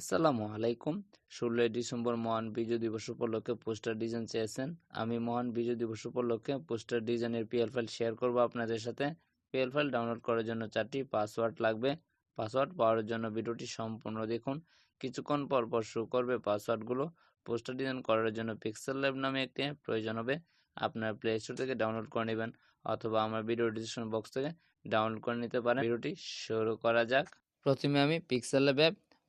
আসসালামু আলাইকুম। ষোলোই ডিসেম্বর মহান বিজয় দিবস উপলক্ষে পোস্টার ডিজাইন চেয়েছেন। আমি মহান বিজয় দিবস উপলক্ষে পোস্টার ডিজাইনের পিএল ফাইল শেয়ার করব আপনাদের সাথে। পিএল ফাইল ডাউনলোড করার জন্য চারটি পাসওয়ার্ড লাগবে। পাসওয়ার্ড পাওয়ার জন্য ভিডিওটি সম্পূর্ণ দেখুন। কিছুক্ষণ পর পর শো করবে পাসওয়ার্ডগুলো পোস্টার ডিজাইন করার জন্য পিক্সেল ল্যাব নামে একটি প্রয়োজন হবে। আপনার প্লে স্টোর থেকে ডাউনলোড করে নেবেন অথবা আমার ভিডিও ডিসক্রিপশন বক্স থেকে ডাউনলোড করে নিতে পারেন। ভিডিওটি শুরু করা যাক। প্রথমে আমি পিক্সেল ল্যাব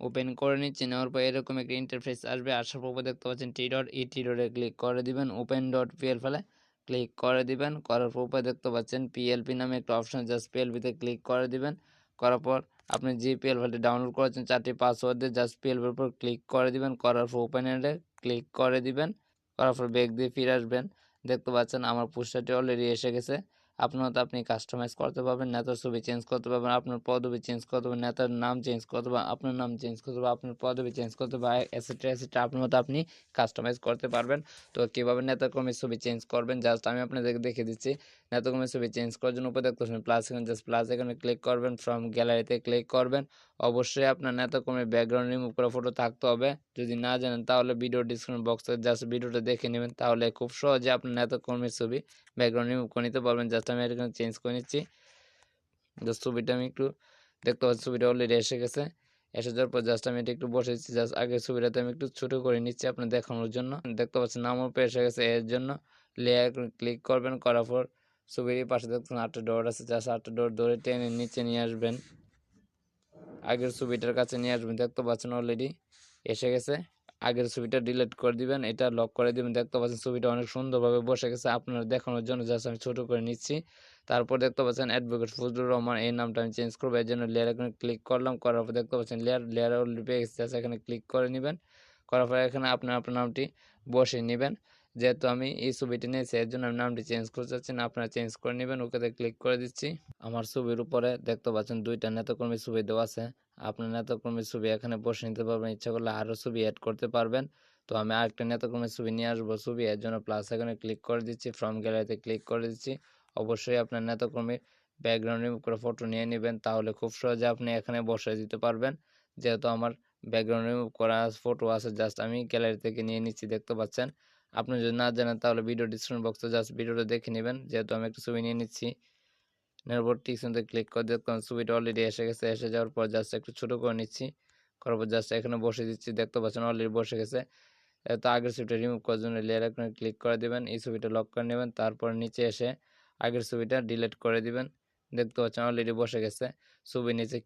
ওপেন করে নিচ্ছি, নেওয়ার পর এরকম একটা ইন্টারফেস আসবে। আসার পর দেখতে পাচ্ছেন টি ডট ই টি ডটে ক্লিক করে দিবেন ওপেন ডট পিএল ফেলে ক্লিক করে দিবেন। করার পর দেখতে পাচ্ছেন পিএলপি নামে একটা অপশন জাস্ট পিএলপিতে ক্লিক করে দিবেন। করার পর আপনি যে পিএল ফাইলটি ডাউনলোড করেছেন, চারটি পাসওয়ার্ড দিয়ে জাস্ট পিএলপির উপর ক্লিক করে দিবেন। করার পর ওপেন এন্ডে ক্লিক করে দিবেন। করার পর ব্যাগ দিয়ে ফিরে আসবেন। দেখতে পাচ্ছেন আমার পোস্টারটি অলরেডি এসে গেছে। আপনার আপনি কাস্টমাইজ করতে পারবেন, নেতার ছবি চেঞ্জ করতে পারবেন, আপনার পদবি চেঞ্জ করতে পারবেন, নেতার নাম চেঞ্জ করতে পারবেন, আপনার নাম চেঞ্জ করতে পারবেন, আপনার পদবি চেঞ্জ করতে পারবেন এসেট্রা এসেট্রা আপনার মতো আপনি কাস্টমাইজ করতে পারবেন। তো কীভাবে নেতাকর্মীর ছবি চেঞ্জ করবেন জাস্ট আমি আপনাদেরকে দেখে দিচ্ছি। নেতাকর্মীর ছবি চেঞ্জ করার জন্য উপরে দেখতে প্লাস এখানে জাস্ট প্লাস এখানে ক্লিক করবেন ফ্রম গ্যালারিতে ক্লিক করবেন। অবশ্যই আপনার নেতাকর্মীর ব্যাকগ্রাউন্ড রিমুভ করা ফটো থাকতে হবে। যদি না জানেন, তাহলে ভিডিও ডিসক্রিপশন বক্সে জাস্ট ভিডিওটা দেখে নেবেন। তাহলে খুব সহজে আপনার নেতাকর্মীর ছবি ব্যাকগ্রাউন্ড রিমুভ করে নিতে পারবেন। জাস্ট আমি এখানে চেঞ্জ করে নিচ্ছি। জাস্ট ছবিটা আমি একটু দেখতে পাচ্ছি, ছবিটা অলরেডি এসে গেছে। এসে যাওয়ার পর জাস্ট আমি এটা একটু বসে দিচ্ছি। জাস্ট আগের ছবিটাতে আমি একটু ছোটো করে নিচ্ছি আপনার দেখানোর জন্য। দেখতে পাচ্ছেন নামও পেয়ে এসে গেছে এর জন্য। লেয়ার ক্লিক করবেন, করার পর ছবির পাশে দেখছেন আটটা ডট আছে। জাস্ট আটটা ডট ধরে টেনে নিচে নিয়ে আসবেন। আগের ছবিটার কাছে নিয়ে আসবেন, দেখতে পাচ্ছেন অলরেডি এসে গেছে। আগের ছবিটা ডিলিট করে দিবেন, এটা লক করে দিবেন, দেখতে পাচ্ছেন ছবিটা অনেক সুন্দরভাবে বসে গেছে। আপনার দেখানোর জন্য জাস্ট আমি ছোটো করে নিচ্ছি। তারপর দেখতে পাচ্ছেন অ্যাডভোকেট ফজলুর রহমান, এই নামটা আমি চেঞ্জ করব এর জন্য লেয়ার এখানে ক্লিক করলাম, করার পর দেখতে পাচ্ছেন লেয়ার লেয়ার অলরেডি পেয়ে গেছে এখানে ক্লিক করে নেবেন। করার পর এখানে আপনার আপনার নামটি বসে নেবেন। যেহেতু আমি এই ছবিটি নিয়েছি এর জন্য আমি নামটি চেঞ্জ করতে চাচ্ছি না। আপনারা চেঞ্জ করে নেবেন, ওকেতে ক্লিক করে দিচ্ছি। আমার ছবির উপরে দেখতে পাচ্ছেন দুইটা নেতাকর্মীর ছবি দেওয়া আছে। আপনার নেতাকর্মীর ছবি এখানে বসে নিতে পারবেন, ইচ্ছা করলে আরও ছবি অ্যাড করতে পারবেন। তো আমি আরেকটা নেতাকর্মীর ছবি নিয়ে আসব ছবি, এর জন্য প্লাস এখানে ক্লিক করে দিচ্ছি ফ্রম গ্যালারিতে ক্লিক করে দিচ্ছি। অবশ্যই আপনার নেতাকর্মীর ব্যাকগ্রাউন্ড রিমুভ করে ফটো নিয়ে নেবেন, তাহলে খুব সহজে আপনি এখানে বসে দিতে পারবেন। যেহেতু আমার ব্যাকগ্রাউন্ড রিমুভ করা ফটো আছে জাস্ট আমি গ্যালারি থেকে নিয়ে নিচ্ছি, দেখতে পাচ্ছেন। আপনি যদি না জানেন তাহলে ভিডিও ডিসক্রিপশন বক্সে জাস্ট ভিডিওটা দেখে নেবেন। যেহেতু আমি একটা ছবি নিয়ে নিচ্ছি। নেওয়ার টিকসনতে ক্লিক করে দেখলাম ছবিটা অলরেডি এসে গেছে। এসে যাওয়ার পর জাস্ট একটু ছোটো করে নিচ্ছি। করার পর জাস্ট এখানে বসে দিচ্ছি। দেখতে পাচ্ছেন অলরেডি বসে গেছে। তো আগের ছবিটা রিমুভ করার জন্য লেয়ার এখানে ক্লিক করে দেবেন। এই ছবিটা লক করে নেবেন। তারপর নিচে এসে আগের ছবিটা ডিলিট করে দিবেন। দেখতে পাচ্ছেন অলরেডি বসে গেছে। ছবি নিচে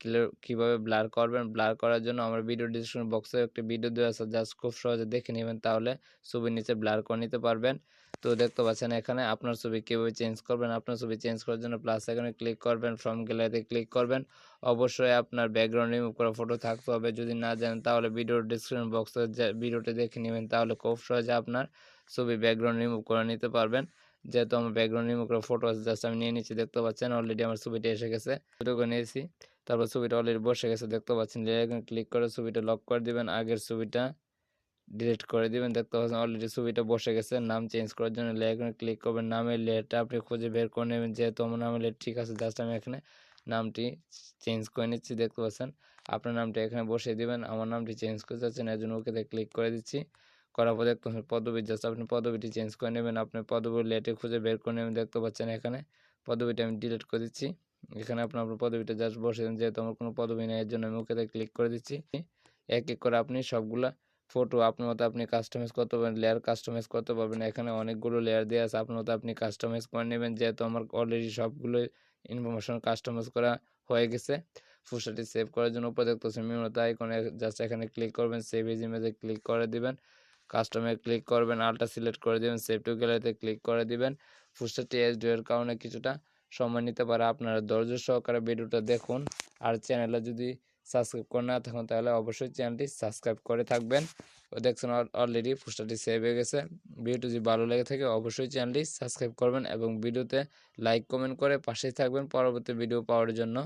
কীভাবে ব্লার করবেন ব্লার করার জন্য আমার ভিডিও ডিসক্রিপশন বক্সে একটি ভিডিও দেওয়া আছে জাস্ট খুব সহজে দেখে নেবেন তাহলে ছবির নিচে ব্লার করে নিতে পারবেন। তো দেখতে পাচ্ছেন এখানে আপনার ছবি কীভাবে চেঞ্জ করবেন, আপনার ছবি চেঞ্জ করার জন্য প্লাস এখানে ক্লিক করবেন ফ্রম গ্যালারিতে ক্লিক করবেন। অবশ্যই আপনার ব্যাকগ্রাউন্ড রিমুভ করা ফটো থাকতে হবে, যদি না জানেন তাহলে ভিডিওর ডিসক্রিপশন বক্সে ভিডিওটি দেখে নেবেন তাহলে খুব সহজে আপনার ছবি ব্যাকগ্রাউন্ড রিমুভ করে নিতে পারবেন। যেহেতু আমার ব্যাকগ্রাউন্ড রিমুভ করা ফটো আছে জাস্ট আমি নিয়ে নিচ্ছি, দেখতে পাচ্ছেন? অলরেডি আমার ছবিটা এসে গেছে। করে নিয়েছি। তারপর ছবিটা অলরেডি বসে গেছে, দেখতে পাচ্ছেন? ক্লিক করে ছবিটা লক করে দিবেন, আগের ছবিটা ডিলিট করে দিবেন, দেখতে পাচ্ছেন? অলরেডি ছবিটা বসে গেছে, নাম চেঞ্জ করার জন্য এখানে ক্লিক করবেন, নামের লেয়ারটা আপনি খুঁজে বের করে নেবেন, যেহেতু আমার নামের লেয়ার ঠিক আছে জাস্ট আমি এখানে নামটি চেঞ্জ করে নিচ্ছি, দেখতে পাচ্ছেন? আপনার নামটা এখানে বসিয়ে দিবেন, আমার নামটি চেঞ্জ করে যাচ্ছেন, এর জন্য ওকেতে ক্লিক করে দিচ্ছি। করার পর দেখতে পাচ্ছেন পদবি জাস্ট আপনি পদবিটি চেঞ্জ করে নেবেন। আপনি পদবি লেটে খুঁজে বের করে নেবেন। দেখতে পাচ্ছেন এখানে পদবিটা আমি ডিলিট করে দিচ্ছি। এখানে আপনি আপনার পদবিটা জাস্ট বসে দেন যেহেতু আমার কোনো পদবি নেই, এর জন্য আমি ওকেতে ক্লিক করে দিচ্ছি। এক এক করে আপনি সবগুলা ফটো আপনার মতো আপনি কাস্টমাইজ করতে পারবেন লেয়ার কাস্টমাইজ করতে পারবেন। এখানে অনেকগুলো লেয়ার দেওয়া আছে। আপনার মতো আপনি কাস্টমাইজ করে নেবেন। যেহেতু আমার অলরেডি সবগুলো ইনফরমেশন কাস্টমাইজ করা হয়ে গেছে। ফুসাটি সেভ করার জন্য উপরে দেখতে পাচ্ছেন মিমতা আইকনে জাস্ট এখানে ক্লিক করবেন। সেভ ইজ ইমেজে ক্লিক করে দিবেন। কাস্টমে ক্লিক করবেন আলটা সিলেক্ট করে দিবেন সেভ টু গ্যালারিতে ক্লিক করে দিবেন। ফুসাটি এস এর কারণে কিছুটা সময় নিতে পারে আপনারা ধৈর্য সহকারে ভিডিওটা দেখুন। আর চ্যানেলে যদি সাবস্ক্রাইব করে না থাকুন, তাহলে অবশ্যই চ্যানেলটি সাবস্ক্রাইব করে থাকবেন। ও দেখছেন অলরেডি পোস্টারটি সেভ হয়ে গেছে। ভিডিওটি যদি ভালো লেগে থাকে, অবশ্যই চ্যানেলটি সাবস্ক্রাইব করবেন এবং ভিডিওতে লাইক কমেন্ট করে পাশেই থাকবেন। পরবর্তী ভিডিও পাওয়ার জন্য।